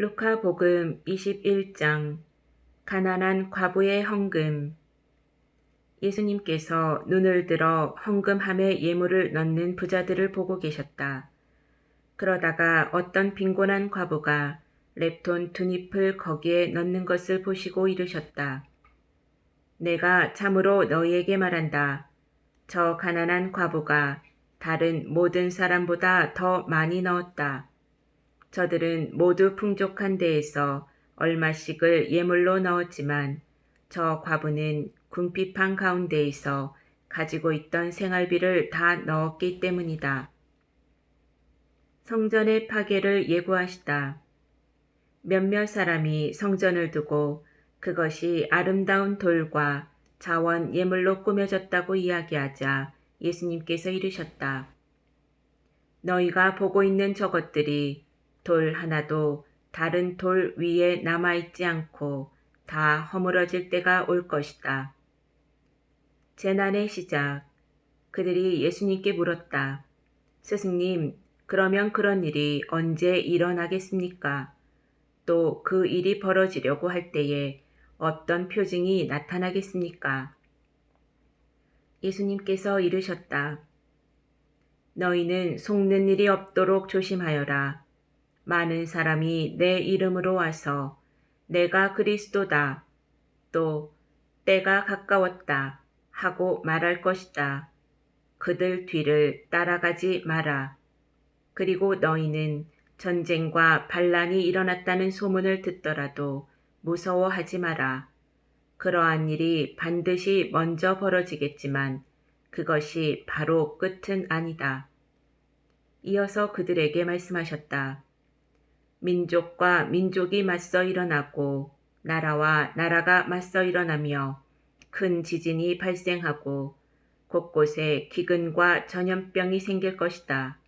루카복음 21장 가난한 과부의 헌금 예수님께서 눈을 들어 헌금함에 예물을 넣는 부자들을 보고 계셨다. 그러다가 어떤 빈곤한 과부가 랩톤 두 잎을 거기에 넣는 것을 보시고 이르셨다. 내가 참으로 너희에게 말한다. 저 가난한 과부가 다른 모든 사람보다 더 많이 넣었다. 저들은 모두 풍족한 데에서 얼마씩을 예물로 넣었지만 저 과부는 궁핍한 가운데에서 가지고 있던 생활비를 다 넣었기 때문이다. 성전의 파괴를 예고하시다. 몇몇 사람이 성전을 두고 그것이 아름다운 돌과 자원 예물로 꾸며졌다고 이야기하자 예수님께서 이르셨다. 너희가 보고 있는 저것들이 돌 하나도 다른 돌 위에 남아있지 않고 다 허물어질 때가 올 것이다. 재난의 시작. 그들이 예수님께 물었다. 스승님, 그러면 그런 일이 언제 일어나겠습니까? 또 그 일이 벌어지려고 할 때에 어떤 표징이 나타나겠습니까? 예수님께서 이르셨다. 너희는 속는 일이 없도록 조심하여라. 많은 사람이 내 이름으로 와서 내가 그리스도다. 또 때가 가까웠다. 하고 말할 것이다. 그들 뒤를 따라가지 마라. 그리고 너희는 전쟁과 반란이 일어났다는 소문을 듣더라도 무서워하지 마라. 그러한 일이 반드시 먼저 벌어지겠지만 그것이 바로 끝은 아니다. 이어서 그들에게 말씀하셨다. 민족과 민족이 맞서 일어나고 나라와 나라가 맞서 일어나며 큰 지진이 발생하고 곳곳에 기근과 전염병이 생길 것이다.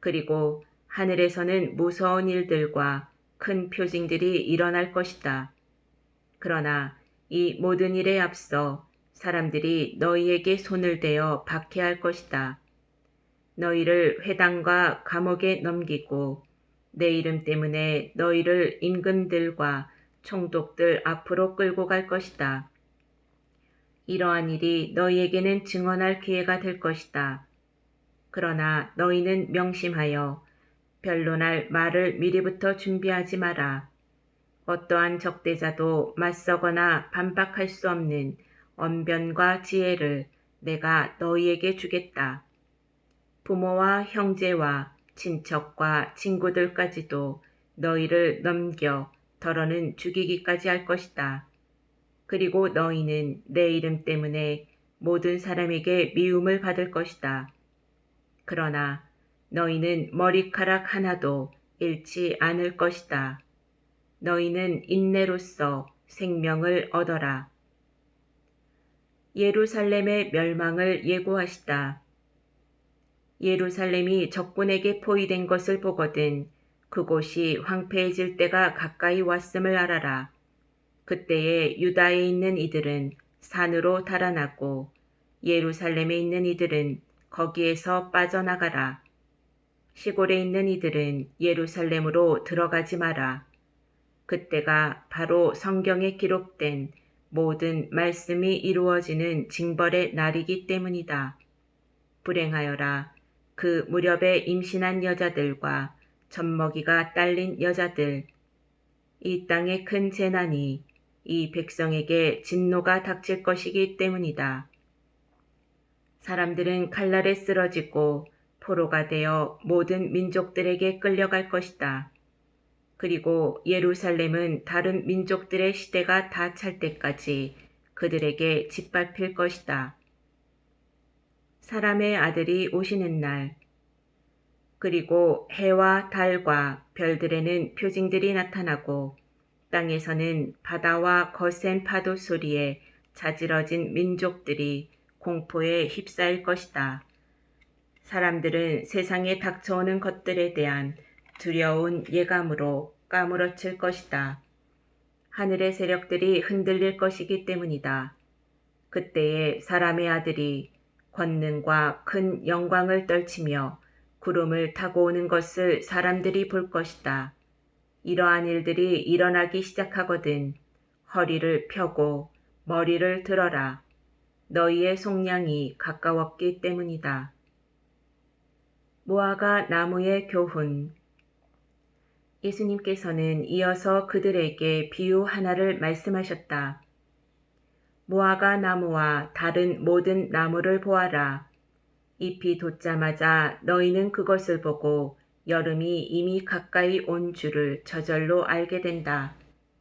그리고 하늘에서는 무서운 일들과 큰 표징들이 일어날 것이다. 그러나 이 모든 일에 앞서 사람들이 너희에게 손을 대어 박해할 것이다. 너희를 회당과 감옥에 넘기고 내 이름 때문에 너희를 임금들과 총독들 앞으로 끌고 갈 것이다. 이러한 일이 너희에게는 증언할 기회가 될 것이다. 그러나 너희는 명심하여 변론할 말을 미리부터 준비하지 마라. 어떠한 적대자도 맞서거나 반박할 수 없는 언변과 지혜를 내가 너희에게 주겠다. 부모와 형제와 친척과 친구들까지도 너희를 넘겨 덜어는 죽이기까지 할 것이다. 그리고 너희는 내 이름 때문에 모든 사람에게 미움을 받을 것이다. 그러나 너희는 머리카락 하나도 잃지 않을 것이다. 너희는 인내로서 생명을 얻어라. 예루살렘의 멸망을 예고하시다. 예루살렘이 적군에게 포위된 것을 보거든 그곳이 황폐해질 때가 가까이 왔음을 알아라. 그때에 유다에 있는 이들은 산으로 달아나고 예루살렘에 있는 이들은 거기에서 빠져나가라. 시골에 있는 이들은 예루살렘으로 들어가지 마라. 그때가 바로 성경에 기록된 모든 말씀이 이루어지는 징벌의 날이기 때문이다. 불행하여라. 그 무렵에 임신한 여자들과 젖먹이가 딸린 여자들. 이 땅의 큰 재난이 이 백성에게 진노가 닥칠 것이기 때문이다. 사람들은 칼날에 쓰러지고 포로가 되어 모든 민족들에게 끌려갈 것이다. 그리고 예루살렘은 다른 민족들의 시대가 다 찰 때까지 그들에게 짓밟힐 것이다. 사람의 아들이 오시는 날, 그리고 해와 달과 별들에는 표징들이 나타나고 땅에서는 바다와 거센 파도 소리에 자지러진 민족들이 공포에 휩싸일 것이다. 사람들은 세상에 닥쳐오는 것들에 대한 두려운 예감으로 까무러칠 것이다. 하늘의 세력들이 흔들릴 것이기 때문이다. 그때에 사람의 아들이 권능과 큰 영광을 떨치며 구름을 타고 오는 것을 사람들이 볼 것이다. 이러한 일들이 일어나기 시작하거든 허리를 펴고 머리를 들어라. 너희의 속량이 가까웠기 때문이다. 무화과 나무의 교훈 예수님께서는 이어서 그들에게 비유 하나를 말씀하셨다. 무화과 나무와 다른 모든 나무를 보아라. 잎이 돋자마자 너희는 그것을 보고 여름이 이미 가까이 온 줄을 저절로 알게 된다.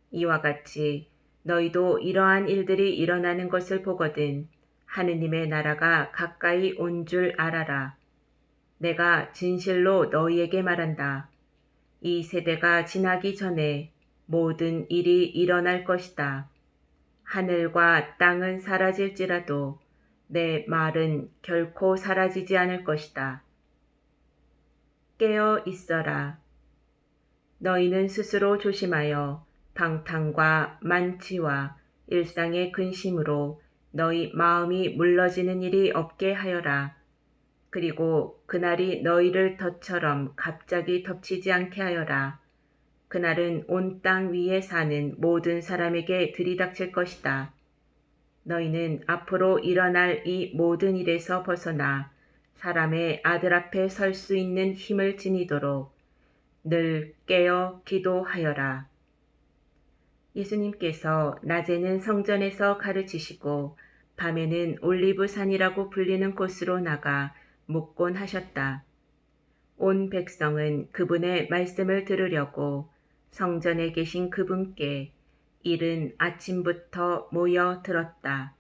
이와 같이 너희도 이러한 일들이 일어나는 것을 보거든 하느님의 나라가 가까이 온 줄 알아라. 내가 진실로 너희에게 말한다. 이 세대가 지나기 전에 모든 일이 일어날 것이다. 하늘과 땅은 사라질지라도 내 말은 결코 사라지지 않을 것이다. 깨어 있어라. 너희는 스스로 조심하여 방탕과 만취와 일상의 근심으로 너희 마음이 물러지는 일이 없게 하여라. 그리고 그날이 너희를 덫처럼 갑자기 덮치지 않게 하여라. 그날은 온 땅 위에 사는 모든 사람에게 들이닥칠 것이다. 너희는 앞으로 일어날 이 모든 일에서 벗어나 사람의 아들 앞에 설 수 있는 힘을 지니도록 늘 깨어 기도하여라. 예수님께서 낮에는 성전에서 가르치시고 밤에는 올리브산이라고 불리는 곳으로 나가 묵곤 하셨다. 온 백성은 그분의 말씀을 들으려고 성전에 계신 그분께 이른 아침부터 모여 들었다.